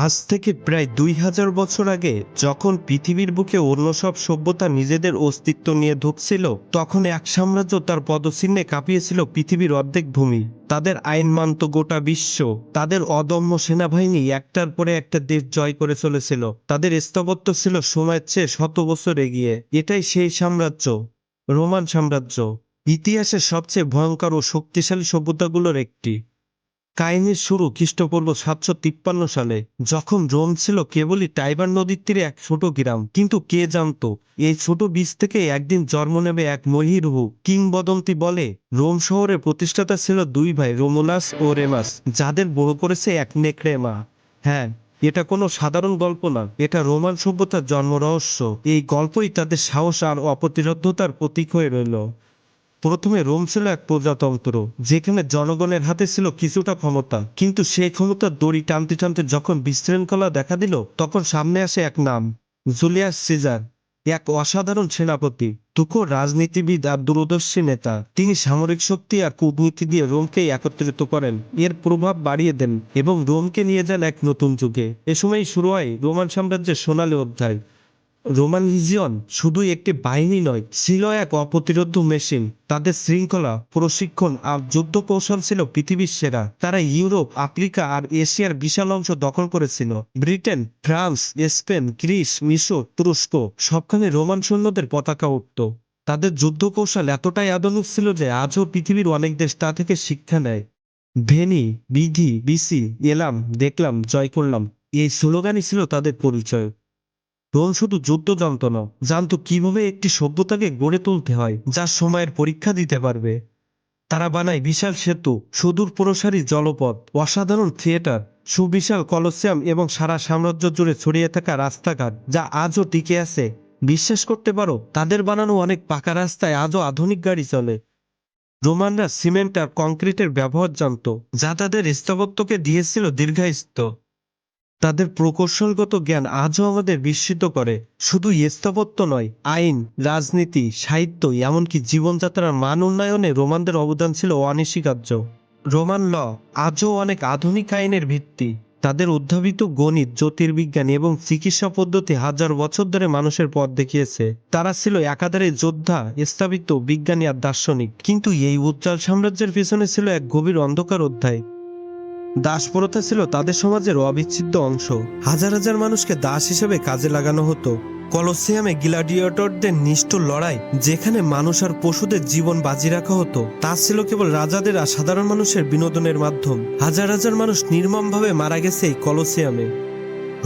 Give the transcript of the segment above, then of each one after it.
আজ থেকে প্রায় দুই হাজার বছর আগে যখন পৃথিবীর বুকে অন্য সব সভ্যতা নিজেদের অস্তিত্ব নিয়ে ঢুকছিল তখন এক সাম্রাজ্য তার পদচিহ্নে কাঁপিয়েছিল পৃথিবীর অর্ধেক ভূমি। তাদের আইন মানত গোটা বিশ্ব। তাদের অদম্য সেনাবাহিনী একটার পরে একটা দেশ জয় করে চলেছিল। তাদের স্থাপত্য ছিল সময়ের চেয়ে শত বছর এগিয়ে। এটাই সেই সাম্রাজ্য। রোমান সাম্রাজ্য। ইতিহাসের সবচেয়ে ভয়ঙ্কর ও শক্তিশালী সভ্যতাগুলোর একটি। কাহিনীর শুরু খ্রিস্টপূর্ব সাতশো তিপ্পান্ন সালে, যখন রোম ছিল কেবলই টাইবার নদীর তীরে এক ছোট গ্রাম। কিন্তু কে জানতো, এই ছোট বীজ থেকে একদিন জন্ম নেবে এক মহিরুহু। কিংবদন্তি বলে, রোম শহরের প্রতিষ্ঠাতা ছিল দুই ভাই, রোমোলাস ও রেমাস, যাদের বড় করেছে এক নেকড়ে মা হ্যাঁ এটা কোনো সাধারণ গল্প না, এটা রোমান সভ্যতার জন্ম রহস্য। এই গল্পই তাদের সাহস আর অপ্রতিরোধ্যতার প্রতীক হয়ে রইল। প্রথমে রোম ছিল এক প্রজাতন্ত্র, যেখানে জনগণের হাতে ছিল কিছুটা ক্ষমতা। কিন্তু সেই ক্ষমতার দড়ি টানতে টানতে যখন বিশৃঙ্খলা দেখা দিল, তখন সামনে আসে এক নাম, জুলিয়াস সিজার, এক অসাধারণ সেনাপতি, তুখো রাজনীতিবিদ আর দূরদর্শী নেতা। তিনি সামরিক শক্তি আর কূটনীতি দিয়ে রোমকে একত্রিত করেন। এর প্রভাব বাড়িয়ে দেন এবং রোমকে নিয়ে যান এক নতুন যুগে। এ সময় শুরু হয় রোমান সাম্রাজ্যের সোনালী অধ্যায়। রোমান লিজিয়ন শুধু একটি বাহিনী নয়, ছিল এক অপ্রতিরোধ মেশিন। তাদের শৃঙ্খলা, প্রশিক্ষণ আর যুদ্ধ কৌশল ছিল পৃথিবীর সেরা। তারা ইউরোপ, আফ্রিকা আর এশিয়ার বিশাল অংশ দখল করেছিল। ব্রিটেন, ফ্রান্স, স্পেন, গ্রিস, মিশর, তুরস্ক সবখানে রোমান সৈন্যদের পতাকা উঠত। তাদের যুদ্ধ কৌশল এতটাই আধুনিক ছিল যে আজও পৃথিবীর অনেক দেশ তা থেকে শিক্ষা নেয়। ভেনি, বিধি, বিসি, এলাম, দেখলাম, জয় করলাম, এই স্লোগানই ছিল তাদের পরিচয়। রোম শুধু যুদ্ধ জানত না, জানতো কীভাবে একটি সভ্যতাকে গড়ে তুলতে হয়, যা সময়ের পরীক্ষা দিতে পারবে। তারা বানায় বিশাল সেতু, সুদূর প্রসারী জলপথ, অসাধারণ থিয়েটার, সুবিশাল কলসিয়াম এবং সারা সাম্রাজ্য জুড়ে ছড়িয়ে থাকা রাস্তাঘাট, যা আজও টিকে আছে। বিশ্বাস করতে পারো, তাদের বানানো অনেক পাকা রাস্তায় আজও আধুনিক গাড়ি চলে। রোমানরা সিমেন্ট আর কংক্রিটের ব্যবহার জানত, যা তাদের স্থাপত্যকে দিয়েছিল দীর্ঘায়িত। তাদের প্রকৌশলগত জ্ঞান আজও আমাদের বিস্মিত করে। শুধু স্থাপত্য নয়, আইন, রাজনীতি, সাহিত্য, এমনকি জীবনযাত্রার মান উন্নয়নে রোমানদের অবদান ছিল অনস্বীকার্য। রোমান ল আজও অনেক আধুনিক আইনের ভিত্তি। তাদের উদ্ভাবিত গণিত, জ্যোতির্বিজ্ঞান এবং চিকিৎসা পদ্ধতি হাজার বছর ধরে মানুষের পথ দেখিয়েছে। তারা ছিল একাধারে যোদ্ধা, স্থাপিত বিজ্ঞানী আর দার্শনিক। কিন্তু এই উজ্জ্বল সাম্রাজ্যের পিছনে ছিল এক গভীর অন্ধকার অধ্যায়। দাসপ্রথা ছিল তাদের সমাজের অবিচ্ছেদ্য অংশ। হাজার হাজার মানুষকে দাস হিসেবে কাজে লাগানো হতো। কলসিয়ামে গ্লাডিয়েটরদের নিষ্ঠুর লড়াই, যেখানে মানুষ আর পশুদের জীবন বাজি রাখা হতো, তা ছিল কেবল রাজাদের আর সাধারণ মানুষের বিনোদনের মাধ্যম। হাজার হাজার মানুষ নির্মমভাবে মারা গেছে এই কলসিয়ামে।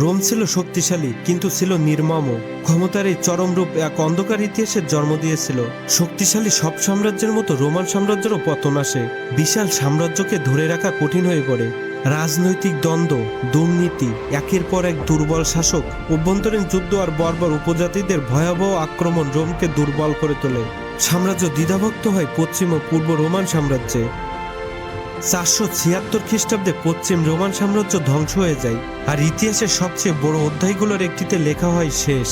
রোম ছিল শক্তিশালী, কিন্তু ছিল নির্মম। ক্ষমতার এই চরম রূপ এক অন্ধকার ইতিহাসের জন্ম দিয়েছিল। শক্তিশালী সব সাম্রাজ্যের মতো রোমান সাম্রাজ্যেরও পতন আসে। বিশাল সাম্রাজ্যকে ধরে রাখা কঠিন হয়ে পড়ে। রাজনৈতিক দ্বন্দ্ব, দুর্নীতি, একের পর এক দুর্বল শাসক, অভ্যন্তরীণ যুদ্ধ আর বর্বর উপজাতিদের ভয়াবহ আক্রমণ রোমকে দুর্বল করে তোলে। সাম্রাজ্য দ্বিধাভক্ত হয় পশ্চিম ও পূর্ব রোমান সাম্রাজ্যে। চারশো ছিয়াত্তর খ্রিস্টাব্দে পশ্চিম রোমান সাম্রাজ্য ধ্বংস হয়ে যায়, আর ইতিহাসের সবচেয়ে বড় অধ্যায়গুলোর একটিতে লেখা হয় শেষ।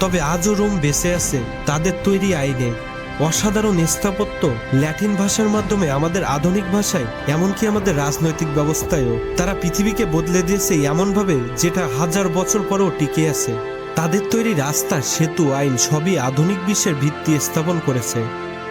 তবে আজও রোম বেঁচে আছে, তাদের তৈরি আইনে। অসাধারণ স্থাপত্য ল্যাটিন ভাষার মাধ্যমে আমাদের আধুনিক ভাষায়, এমনকি আমাদের রাজনৈতিক ব্যবস্থায়ও। তারা পৃথিবীকে বদলে দিয়েছে এমনভাবে যেটা হাজার বছর পরেও টিকে আছে। তাদের তৈরি রাস্তা, সেতু, আইন সবই আধুনিক বিশ্বের ভিত্তি স্থাপন করেছে।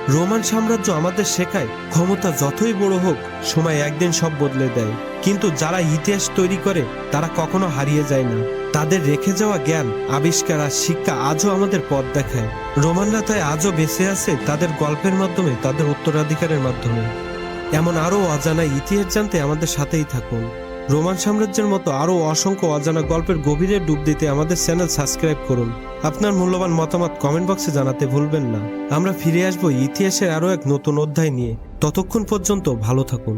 রোমান সাম্রাজ্য আমাদের শেখায় ক্ষমতা যতই বড় হোক, সময় একদিন সব বদলে দেয়। কিন্তু যারা ইতিহাস তৈরি করে, তারা কখনো হারিয়ে যায় না। তাদের রেখে যাওয়া জ্ঞান, আবিষ্কার আর শিক্ষা আজও আমাদের পথ দেখায়। রোমানরা তাই আজও বেঁচে আছে তাদের গল্পের মাধ্যমে, তাদের উত্তরাধিকারের মাধ্যমে। এমন আরও অজানা ইতিহাস জানতে আমাদের সাথেই থাকুন। রোমান সাম্রাজ্যের মতো আরও অসংখ্য অজানা গল্পের গভীরে ডুব দিতে আমাদের চ্যানেল সাবস্ক্রাইব করুন। আপনার মূল্যবান মতামত কমেন্ট বক্সে জানাতে ভুলবেন না। আমরা ফিরে আসব ইতিহাসের আরও এক নতুন অধ্যায় নিয়ে। ততক্ষণ পর্যন্ত ভালো থাকুন।